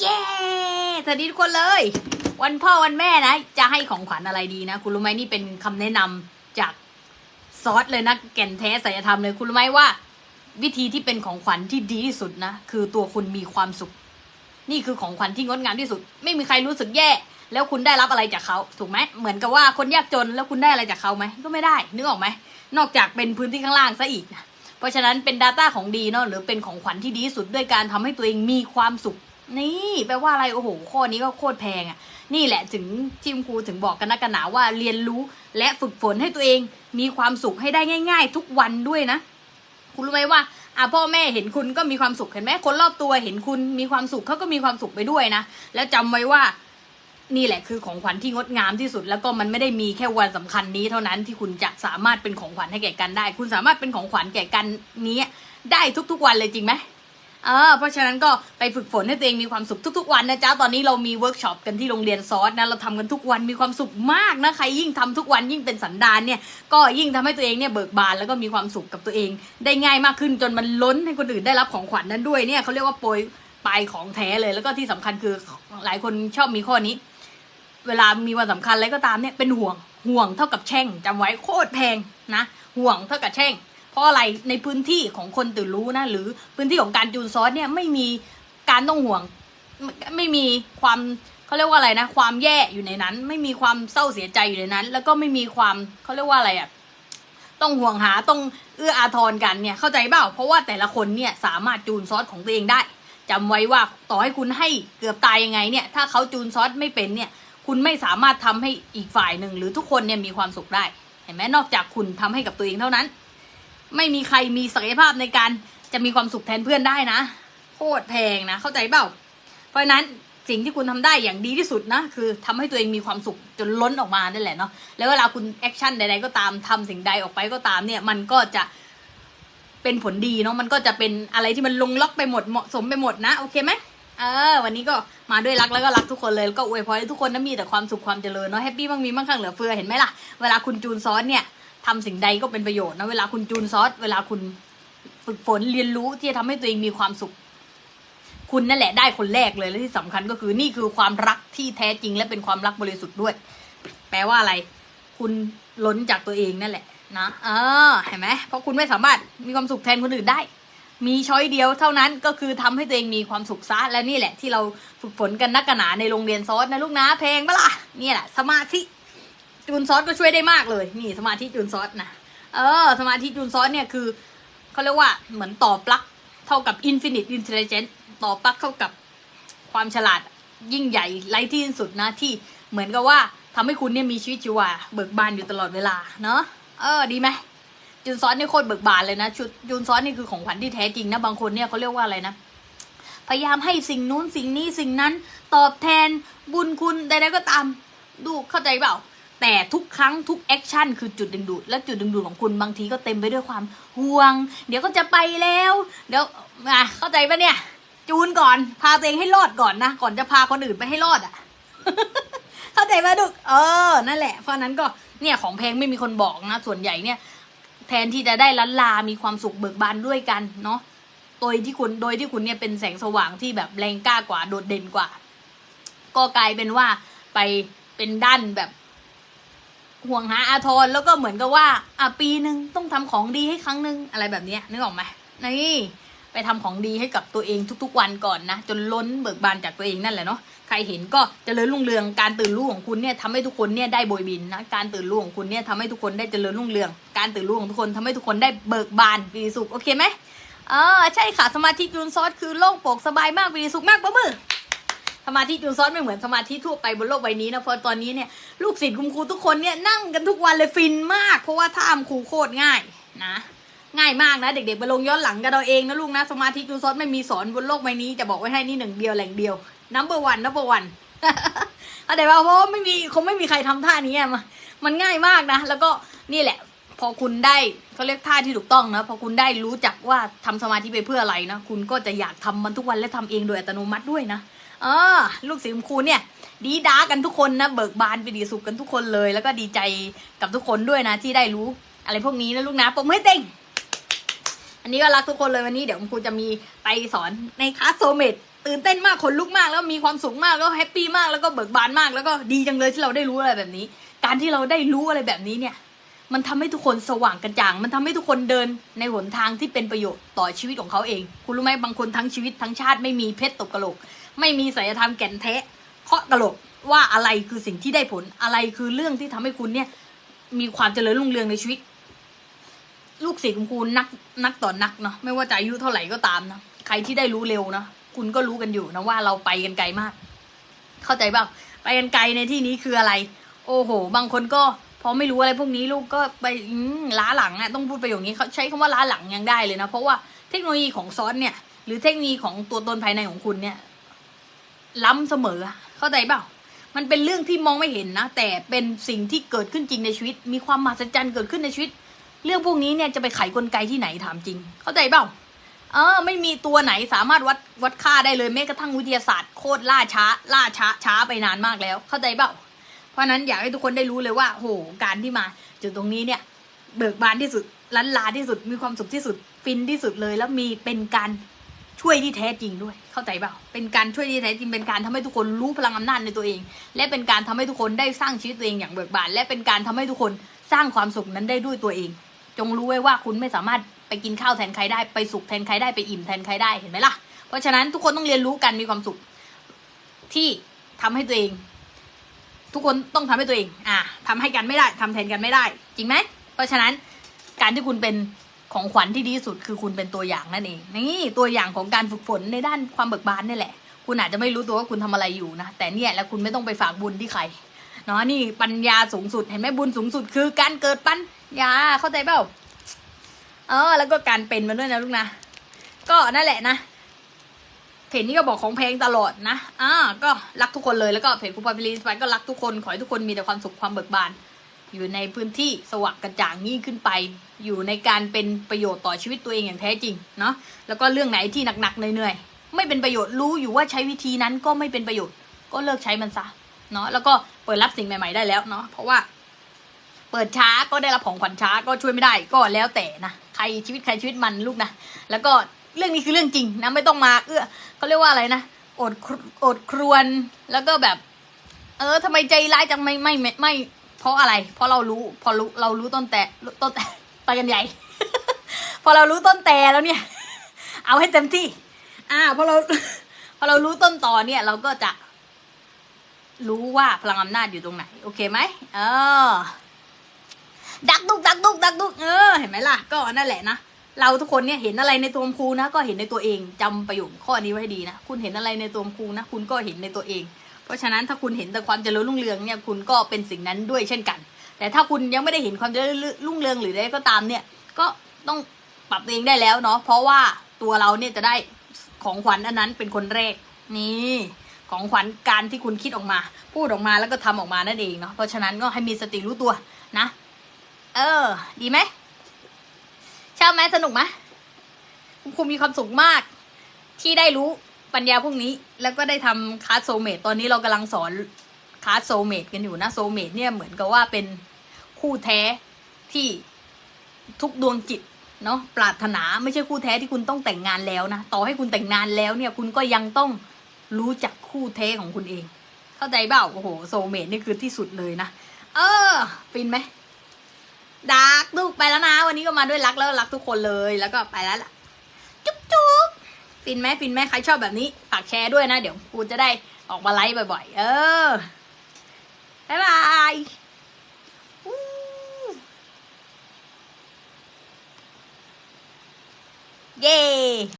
เย้สวัสดีทุกคนเลย วันพ่อวันแม่นะ จะให้ของขวัญอะไรดีนะ คุณรู้ไหมนี่เป็นคำแนะนำจากซอสเลยนะแก่นแท้ศิลธรรมเลย คุณรู้ไหมว่า วิธีที่เป็นของขวัญที่ดีที่สุดนะ คือตัวคุณมีความสุข นี่คือของขวัญที่งดงามที่สุด ไม่มีใครรู้สึกแย่ แล้วคุณได้รับอะไรจากเขาถูกไหมเหมือนกับว่าคนยากจนแล้วคุณได้อะไรจากเขาไหมก็ไม่ได้นึกออกไหมนอกจากเป็นพื้นที่ข้างล่างซะอีกนะเพราะฉะนั้นเป็น Data ของดีเนาะหรือเป็นของขวัญที่ดีที่สุดด้วยการทำให้ตัวเองมีความสุข นี่แปลว่าอะไรโอ้โหข้อนี้ก็โคตรแพงอะ่ะ นี่แหละถึงทีมครูถึงบอกกันนักกันหนาว่าเรียนรู้และฝึกฝนให้ตัวเอง มีความสุขให้ได้ง่าย ๆ ทุกวันด้วยนะ คุณรู้ไหมว่าอะพ่อแม่เห็นคุณก็มีความสุขเห็นไหมคนรอบตัวเห็นคุณมีความสุขเขาก็มีความสุขไปด้วยนะแล้วจำไว้ว่านี่แหละคือของขวัญที่งดงามที่สุด แล้วก็มันไม่ได้มีแค่วันสำคัญนี้เท่านั้นที่คุณจะสามารถเป็นของขวัญให้แก่กันได้ คุณสามารถเป็นของขวัญแก่กันนี้ได้ทุกๆวันเลยจริงไหม เออเพราะฉะนั้นก็ไปฝึกฝนให้ตัวเองมีความสุขทุก ๆ วันนะจ๊ะตอนนี้เรามีเวิร์กช็อปกันที่โรงเรียนซอสนะเราทำกันทุกวันมีความสุขมากนะใครยิ่งทำทุกวันยิ่งเป็นสันดานเนี่ยก็ยิ่งทำให้ตัวเองเนี่ยเบิกบานแล้วก็มีความสุขกับตัวเอง ได้ง่ายมากขึ้นจนมันล้นให้คนอื่นได้รับของขวัญนั้นด้วยเนี่ยเขาเรียกว่าโปรยปลายของแท้เลยแล้วก็ที่สำคัญคือหลายคนชอบมีข้อนี้ เวลามีวันสำคัญอะไรก็ตามเนี่ยเป็นห่วงห่วงเท่ากับแช่งจำไว้โคตรแพงนะห่วงเท่ากับแช่ง เพราะอะไรในพื้นที่ของคนตื่นรู้นะ หรือพื้นที่ของการจูนซอสเนี่ยไม่มีการต้องห่วงไม่ไม่มีความเขาเรียกว่าอะไรนะ ความแย่อยู่ในนั้น ไม่มีความเศร้าเสียใจอยู่ในนั้น แล้วก็ไม่มีความเขาเรียกว่าอะไรอะต้องห่วงหาต้องเอื้ออาทรกันเนี่ยเข้าใจเปล่าเพราะว่าแต่ละคนเนี่ยสามารถจูนซอสของตัวเองได้จำไว้ว่าต่อให้คุณให้เกือบตายยังไงเนี่ยถ้าเขาจูนซอสไม่เป็นเนี่ยคุณไม่สามารถทำให้อีกฝ่ายหนึ่งหรือทุกคนเนี่ยมีความสุขได้ เห็นไหมนอกจากคุณทำให้กับตัวเองเท่านั้น ไม่มีใครมีศักยภาพในการจะมีความสุขแทนเพื่อนได้นะโคตรแพงนะ เข้าใจเปล่า เพราะฉะนั้นสิ่งที่คุณทำได้อย่างดีที่สุดนะ คือทำให้ตัวเองมีความสุขจนล้นออกมานั่นแหละเนาะแล้วเวลาคุณแอคชั่นใดๆก็ตามทำสิ่งใดออกไปก็ตามเนี่ย มันก็จะเป็นผลดีเนาะมันก็จะเป็นอะไรที่มันลงล็อกไปหมดเหมาะสมไปหมดนะ โอเคไหมเออ วันนี้ก็มาด้วยรักแล้วก็รักทุกคนเลยแล้วก็อวยพรให้ทุกคนนะมีแต่ความสุขความเจริญเนาะแฮปปี้บ้างมีมั่งคั่งเหลือเฟือเห็นไหมล่ะเวลาคุณจูนซอสเนี่ย ทำสิ่งใดก็เป็นประโยชน์นะเวลาคุณจูนซอสเวลาคุณฝึกฝนเรียนรู้ที่จะทำให้ตัวเองมีความสุข คุณนั่นแหละได้คนแรกเลยและที่สำคัญก็คือนี่คือความรักที่แท้จริง และเป็นความรักบริสุทธิ์ด้วย แปลว่าอะไร คุณล้นจากตัวเองนั่นแหละนะเออเห็นไหมเพราะคุณไม่สามารถมีความสุขแทนคนอื่นได้ มีช้อยเดียวเท่านั้นก็คือทำให้ตัวเองมีความสุขซะและนี่แหละ ที่เราฝึกฝนกันนักกันหนาในโรงเรียนซอสนะลูกนะเพลงเปล่ะนี่ยแหละสมาธิ จูนซอสก็ช่วยได้มากเลย นี่สมาธิจูนซอสนะเออ สมาธิจูนซอสเนี่ยคือเขาเรียกว่าเหมือนต่อปลั๊กเท่ากับ infinite intelligence ต่อปลั๊กเท่ากับความฉลาดยิ่งใหญ่ไร้ที่สิ้นสุดนะที่เหมือนกับว่าทำให้คุณเนี่ยมีชีวิตชีวาเบิกบานอยู่ตลอดเวลาเนาะเออดีไหมจูนซอสนี่โคตรเบิกบานเลยนะชุดจูนซอสนี่คือของขวัญที่แท้จริงนะบางคนเนี่ยเขาเรียกว่าอะไรนะพยายามให้สิ่งนู้นสิ่งนี้สิ่งนั้น ตอบแทนบุญคุณใดๆก็ตามดูเข้าใจเปล่า แต่ทุกครั้งทุกแอคชั่นคือจุดดึงดูด และจุดดึงดูดของคุณบางทีก็เต็มไปด้วยความห่วง เดี๋ยวก็จะไปแล้ว เดี๋ยวอะเข้าใจปะเนี่ย จูนก่อน พาตัวเองให้รอดก่อนนะ ก่อนจะพาคนอื่นไปให้รอดอะ เข้าใจปะดุก เออ นั่นแหละ เพราะนั้นก็เนี่ยของแพงไม่มีคนบอกนะ ส่วนใหญ่เนี่ย แทนที่จะได้ล้านลา มีความสุขเบิกบานด้วยกันเนาะ โดยที่คุณ โดยที่คุณเนี่ยเป็นแสงสว่างที่แบบแรงกล้ากว่า โดดเด่นกว่า ก็กลายเป็นว่าไปเป็นด้านแบบ ห่วงหาอาทรแล้วก็เหมือนกับว่าอะปีหนึ่งต้องทำของดีให้ครั้งหนึ่งอะไรแบบเนี้ยนึกออกไหมนี่ไปทำของดีให้กับตัวเองทุก ๆ วันก่อนนะ จนล้นเบิกบานจากตัวเองนั่นแหละเนาะใครเห็นก็เจริญรุ่งเรืองการตื่นรู้ของคุณเนี่ยทำให้ทุกคนเนี่ยได้โบยบินนะการตื่นรู้ของคุณเนี่ยทำให้ทุกคนได้เจริญรุ่งเรือง การตื่นรู้ของทุกคนทำให้ทุกคนได้เบิกบานปีสุขโอเคไหมเออใช่ค่ะสมาธิจูนซอสคือโล่งโปร่งสบายมากปีสุขมากปะมือ สมาธิจูนซอสไม่เหมือนสมาธิทั่วไปบนโลกใบนี้นะเพราะตอนนี้เนี่ยลูกศิษย์คุณครูทุกคนเนี่ยนั่งกันทุกวันเลยฟินมาก เพราะว่าท่ามครูโคตรง่ายนะ ง่ายมากนะ เด็กๆไปลงย้อนหลังกันเราเองนะลูกนะ สมาธิจูนซอสไม่มีสอนบนโลกใบนี้จะบอกไว้ให้นี่หนึ่งเดียวแหล่งเดียว number one number one เอาแต่ว่าเพราะว่าไม่มีคงไม่มีใครทำท่านี้มามันง่ายมากนะ แล้วก็นี่แหละ พอคุณได้เขาเรียกท่าที่ถูกต้องนะพอคุณได้รู้จักว่าทำสมาธิไปเพื่ออะไรนะคุณก็จะอยากทำมันทุกวันและทำเองโดยอัตโนมัติด้วยนะ เออ ลูกศิษย์คุณครูเนี่ย ดีด้ากันทุกคนนะ เบิกบานไปดีสุขกันทุกคนเลย แล้วก็ดีใจกับทุกคนด้วยนะ ที่ได้รู้อะไรพวกนี้นะลูกนะปมให้เต็งอันนี้ก็รักทุกคนเลยวันนี้เดี๋ยวคุณครูจะมีไปสอนในคลาสโซเมดตื่นเต้นมากขนลุกมากแล้วมีความสุขมากแล้วแฮปปี้มากแล้วก็เบิกบานมากแล้วก็ดีจังเลยที่เราได้รู้อะไรแบบนี้ การที่เราได้รู้อะไรแบบนี้เนี่ย มันทำให้ทุกคนสว่างกระจ่าง มันทำให้ทุกคนเดินในหนทางที่เป็นประโยชน์ต่อชีวิตของเขาเอง คุณรู้ไหมบางคนทั้งชีวิตทั้งชาติไม่มีเพชรตกกระโหลก ไม่มีศีลธรรมแก่นแท้เคาะกระโหลกว่าอะไรคือสิ่งที่ได้ผลอะไรคือเรื่องที่ทำให้คุณเนี่ย มีความเจริญรุ่งเรืองในชีวิต ลูกศิษย์ของคุณนักนักต่อนนักเนาะไม่ว่าจะอายุเท่าไหร่ก็ตามนะใครที่ได้รู้เร็วนะคุณก็รู้กันอยู่นะว่าเราไปกันไกลมาก เข้าใจเปล่าไปกันไกลในที่นี้คืออะไร โอ้โห บางคนก็พอไม่รู้อะไรพวกนี้ลูกก็ไปล้าหลังอะต้องพูดประโยคนี้เขาใช้คำว่าล้าหลังยังได้เลยนะเพราะว่าเทคโนโลยีของซอสเนี่ย หรือเทคโนโลยีของตัวตนภายในของคุณเนี่ย ล้ำเสมอ เข้าใจเปล่า มันเป็นเรื่องที่มองไม่เห็นนะ แต่เป็นสิ่งที่เกิดขึ้นจริงในชีวิต มีความมหัศจรรย์เกิดขึ้นในชีวิต เรื่องพวกนี้เนี่ยจะไปไขกลไกที่ไหนถามจริง เข้าใจเปล่า เออ ไม่มีตัวไหนสามารถวัดวัดค่าได้เลยแม้กระทั่งวิทยาศาสตร์โคตรล่าช้า ล่าช้าช้าไปนานมากแล้ว เข้าใจเปล่า เพราะฉะนั้นอยากให้ทุกคนได้รู้เลยว่าโหการที่มาจุดตรงนี้เนี่ยเบิกบานที่สุดล้านลาที่สุดมีความสุขที่สุดฟินที่สุดเลยแล้วมีเป็นการ ช่วยที่แท้จริงด้วย เข้าใจเปล่า เป็นการช่วยที่แท้จริง เป็นการทำให้ทุกคนรู้พลังอำนาจในตัวเอง และเป็นการทำให้ทุกคนได้สร้างชีวิตตัวเองอย่างเบิกบาน และเป็นการทำให้ทุกคนสร้างความสุขนั้นได้ด้วยตัวเอง จงรู้ไว้ว่าคุณไม่สามารถไปกินข้าวแทนใครได้ ไปสุขแทนใครได้ ไปอิ่มแทนใครได้ เห็นไหมล่ะ เพราะฉะนั้นทุกคนต้องเรียนรู้กันมีความสุขที่ทำให้ตัวเอง ทุกคนต้องทำให้ตัวเอง อ่าทำให้กันไม่ได้ทำแทนกันไม่ได้ จริงไหม เพราะฉะนั้นการที่คุณเป็น ของขวัญที่ดีที่สุดคือคุณเป็นตัวอย่างนั่นเองนี่ตัวอย่างของการฝึกฝนในด้านความเบิกบานนี่แหละ คุณอาจจะไม่รู้ตัวว่าคุณทำอะไรอยู่นะแต่เนี่ยแล้วคุณไม่ต้องไปฝากบุญที่ใครเนาะนี่ปัญญาสูงสุดเห็นไหมบุญสูงสุดคือการเกิดปัญญาเข้าใจเปล่าเออแล้วก็การเป็นมันด้วยนะลูกนะ ก็นั่นแหละนะเพจนี้ก็บอกของแพงตลอดนะอ่าก็รักทุกคนเลยแล้วก็เพจคูปาพิลีสไปก็รักทุกคนขอให้ทุกคนมีแต่ความสุขความเบิกบาน อยู่ในพื้นที่สว่างกระจ่างยิ่งขึ้นไป อยู่ในการเป็นประโยชน์ต่อชีวิตตัวเองอย่างแท้จริงเนาะแล้วก็เรื่องไหนที่หนักๆเหนื่อยๆไม่เป็นประโยชน์รู้อยู่ว่าใช้วิธีนั้นก็ไม่เป็นประโยชน์ ก็เลิกใช้มันซะเนาะแล้วก็เปิดรับสิ่งใหม่ ๆได้แล้วเนาะเพราะว่า เปิดช้าก็ได้รับของขวัญช้าก็ช่วยไม่ได้ก็แล้วแต่นะใครชีวิตใครชีวิตมันลูกนะแล้วก็เรื่องนี้คือเรื่องจริงนะไม่ต้องมา เอื้อเขาเรียกว่าอะไรนะอดครอดครวนแล้วก็แบบ เออทำไมใจร้ายจังไม่ไม่ไม่ไม่ เพราะอะไร เพราะเรารู้ พอรู้เรารู้ต้นแต่ต้นแต่ไปกันใหญ่ พอเรารู้ต้นแต่แล้วเนี่ย เอาให้เต็มที่ อ่าพอเราพอเรารู้ต้นต่อเนี่ย เราก็จะ รู้ว่าพลังอำนาจอยู่ตรงไหน โอเคไหมเออ ดักดุกดักดุกดักดุกเออเห็นไหมล่ะ ก็นั่นแหละนะเราทุกคนเนี่ยเห็นอะไรในตัวครูนะ ก็เห็นในตัวเองจำประโยคข้อนี้ไว้ดีนะ คุณเห็นอะไรในตัวครูนะ คุณก็เห็นในตัวเอง เพราะฉะนั้นถ้าคุณเห็นแต่ความเจริญรุ่งเรืองเนี่ยคุณก็เป็นสิ่งนั้นด้วยเช่นกัน แต่ถ้าคุณยังไม่ได้เห็นความเจริญรุ่งเรืองหรืออะไรก็ตามเนี่ย ก็ต้องปรับตัวเองได้แล้วเนาะเพราะว่าตัวเราเนี่ยจะได้ของขวัญอันนั้นเป็นคนแรกนี่ของขวัญการที่คุณคิดออกมา พูดออกมาแล้วก็ทำออกมานั่นเองเนาะเพราะฉะนั้นก็ให้มีสติรู้ตัวนะ เออ ดีไหมชอบไหมสนุกไหมคุณครูมีความสุขมากที่ได้รู้ ปัญญาพวกนี้แล้วก็ได้ทำคลาสโซเมตตอนนี้เรากำลังสอนคลาสโซเมตกันอยู่นะโซเมตเนี่ยเหมือนกับว่าเป็นคู่แท้ที่ทุกดวงจิตเนาะปรารถนาไม่ใช่คู่แท้ที่คุณต้องแต่งงานแล้วนะต่อให้คุณแต่งงานแล้วเนี่ย คุณก็ยังต้องรู้จักคู่แท้ของคุณเอง เข้าใจเปล่าโอ้โหโซเมตนี่คือที่สุดเลยนะเออฟินไหมดักลูกไปแล้วนะ วันนี้ก็มาด้วยรักแล้วรักทุกคนเลยแล้วก็ไปแล้วล่ะ ฟินไหมฟินไหมใครชอบแบบนี้ ฝากแชร์ด้วยนะ เดี๋ยวกูจะได้ออกมาไลฟ์บ่อยๆ เออ บ๊ายบายเย้